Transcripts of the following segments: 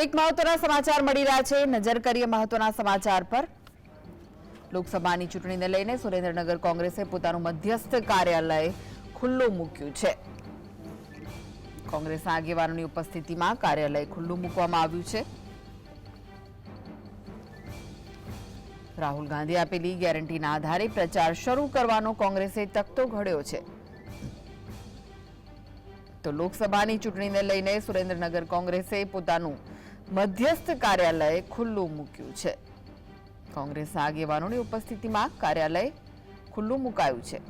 એક મહત્વના સમાચાર મળી રહ્યા છે. નજર કરીએ મહત્વના સમાચાર પર. લોકસભાની ચૂંટણીને લઈને સુરેન્દ્રનગર કોંગ્રેસે પોતાનું મધ્યસ્થ કાર્યાલય ખુલ્લું મૂક્યું છે. કોંગ્રેસના આગેવાનોની ઉપસ્થિતિમાં કાર્યાલય ખુલ્લું મૂકવામાં આવ્યું છે. રાહુલ ગાંધી આપેલી ગેરંટીના આધારે પ્રચાર શરૂ કરવાનો કોંગ્રેસે તકતો ઘડ્યો છે. તો લોકસભાની ચૂંટણીને લઈને સુરેન્દ્રનગર કોંગ્રેસે પોતાનું મધ્યસ્થ કાર્યાલય ખુલ્લું મૂક્યું છે. કોંગ્રેસના આગેવાનોની ઉપસ્થિતિમાં કાર્યાલય ખુલ્લું મુકાયું છે.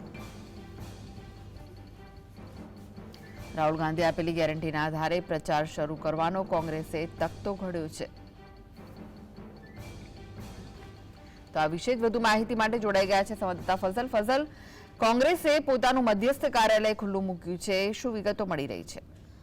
રાહુલ ગાંધી આપેલી ગેરંટીના આધારે પ્રચાર શરૂ કરવાનો કોંગ્રેસે તખતો ઘડ્યો છે. તો આ વિશે વધુ માહિતી માટે જોડાઈ ગયા છે સંવાદદાતા ફઝલ. ફઝલ, કોંગ્રેસે પોતાનું મધ્યસ્થ કાર્યાલય ખુલ્લું મૂક્યું છે. શું વિગતો મળી રહી છે?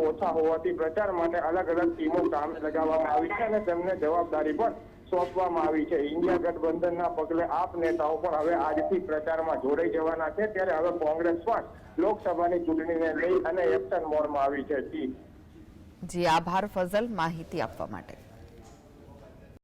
ઓછા હોવાથી પ્રચાર માટે અલગ અલગ ટીમો કામે લગાવવામાં આવી છે અને તેમને જવાબદારી પણ સોંપવામાં આવી છે. ઇન્ડિયા ગઠબંધનના પગલે આપ નેતાઓ પણ હવે આજથી પ્રચારમાં જોડાઈ જવાના છે. ત્યારે હવે કોંગ્રેસ પણ લોકસભાની ચૂંટણીને લઈ અને એક્શન મોડમાં આવી છે. જી. જી, આભાર ફઝલ માહિતી આપવા માટે.